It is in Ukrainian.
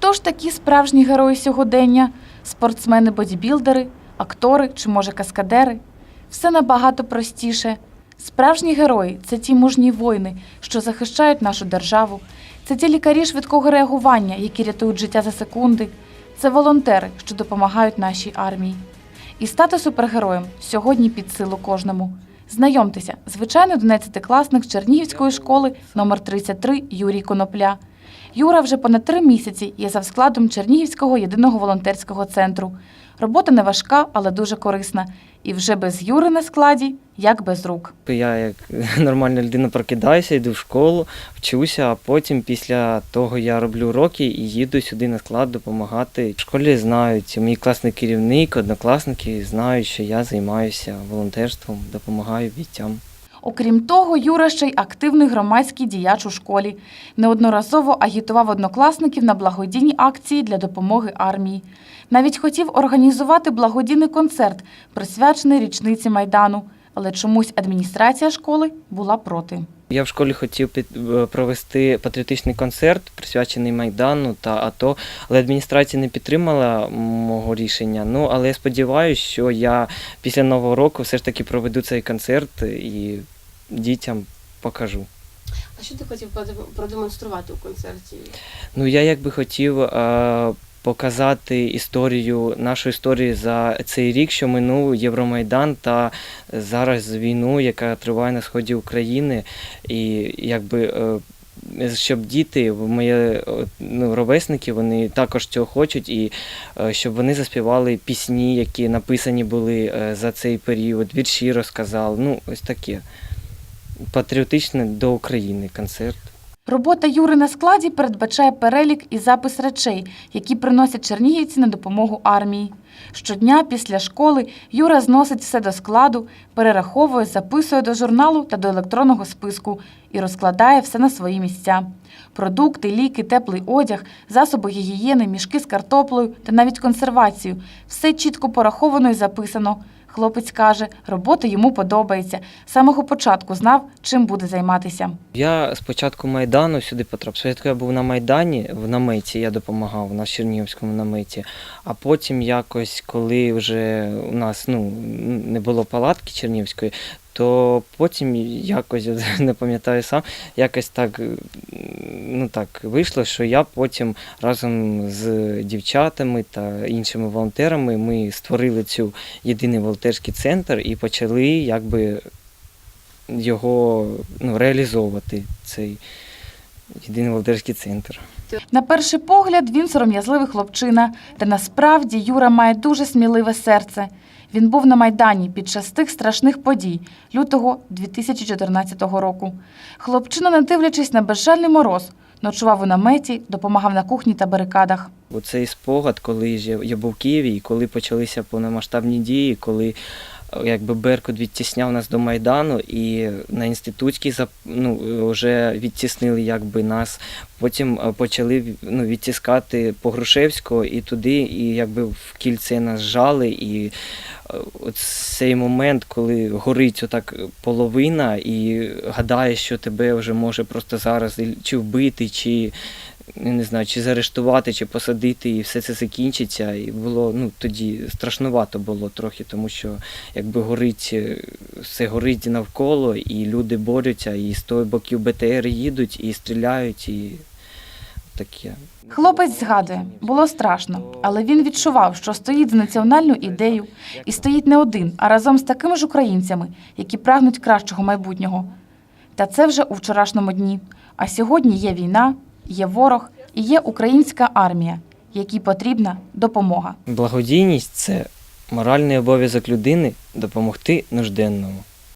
Хто ж такі справжні герої сьогодення? Спортсмени, бодібілдери, актори чи, може, каскадери? Все набагато простіше. Справжні герої це ті мужні воїни, що захищають нашу державу. Це ті лікарі швидкого реагування, які рятують життя за секунди. Це волонтери, що допомагають нашій армії. І стати супергероєм сьогодні під силу кожному. Знайомтеся, звичайний 11-класник Чернігівської школи номер 33 Юрій Конопля. Юра вже понад три місяці є завскладом Чернігівського єдиного волонтерського центру. Робота не важка, але дуже корисна. І вже без Юри на складі, як без рук. Я як нормальна людина прокидаюся, йду в школу, вчуся, а потім після того я роблю уроки і їду сюди на склад допомагати. В школі знають, мій класний керівник, однокласники знають, що я займаюся волонтерством, допомагаю бійцям. Окрім того, Юра ще й активний громадський діяч у школі. Неодноразово агітував однокласників на благодійні акції для допомоги армії. Навіть хотів організувати благодійний концерт, присвячений річниці Майдану. Але чомусь адміністрація школи була проти. Я в школі хотів е, провести патріотичний концерт, присвячений Майдану та АТО, але адміністрація не підтримала мого рішення. Ну, але я сподіваюся, що я після нового року все ж таки проведу цей концерт і дітям покажу. А що ти хотів продемонструвати у концерті? Ну, я якби хотів е, показати історію, нашу історію за цей рік, що минув Євромайдан та зараз війну, яка триває на сході України, і якби. е, щоб діти, мої ну, ровесники, вони також цього хочуть, і е, щоб вони заспівали пісні, які написані були е, за цей період, вірші розказали. Ну, ось таке. Патріотичне до України концерт. Робота Юри на складі передбачає перелік і запис речей, які приносять чернігівці на допомогу армії. Щодня після школи Юра зносить все до складу, перераховує, записує до журналу та до електронного списку і розкладає все на свої місця. Продукти, ліки, теплий одяг, засоби гігієни, мішки з картоплею та навіть консервацію все чітко пораховано і записано. Хлопець каже, робота йому подобається. З самого початку знав, чим буде займатися. Я спочатку Майдану сюди потрапив. Спочатку я був на Майдані в наметі, я допомагав на Чернігівському наметі. А потім якось, коли вже у нас ну, не було палатки Чернігівської, то потім якось, я не пам'ятаю сам, якось так, ну так вийшло, що я потім разом з дівчатами та іншими волонтерами ми створили цю єдиний волонтерський центр і почали якби його ну, реалізовувати, цей єдиний волонтерський центр. На перший погляд він сором'язливий хлопчина, та насправді Юра має дуже сміливе серце. Він був на Майдані під час тих страшних подій лютого 2014 року. Хлопчина, не дивлячись на безжальний мороз, ночував у наметі, допомагав на кухні та барикадах. Оцей спогад, коли я, був в Києві, і коли почалися повномасштабні дії, коли якби Беркут відтісняв нас до Майдану, і на інститутській ну, вже відтіснили якби нас. Потім е, почали ну, відтискати по Грушевського і туди, і якби в кільце нас зжали. І е, цей момент, коли горить отак половина, і гадаєш, що тебе вже може просто зараз чи вбити, чи я не знаю, чи заарештувати, чи посадити, і все це закінчиться. І було ну тоді страшнувато було трохи, тому що якби горить, е, все горить навколо, і люди борються, і з того боків БТР їдуть, і стріляють, і таке. Хлопець згадує, було страшно, але він відчував, що стоїть за національну ідею і стоїть не один, а разом з такими ж українцями, які прагнуть кращого майбутнього. Та це вже у вчорашньому дні. А сьогодні є війна, є ворог і є українська армія, якій потрібна допомога. Благодійність це моральний обов'язок людини допомогти нужденному.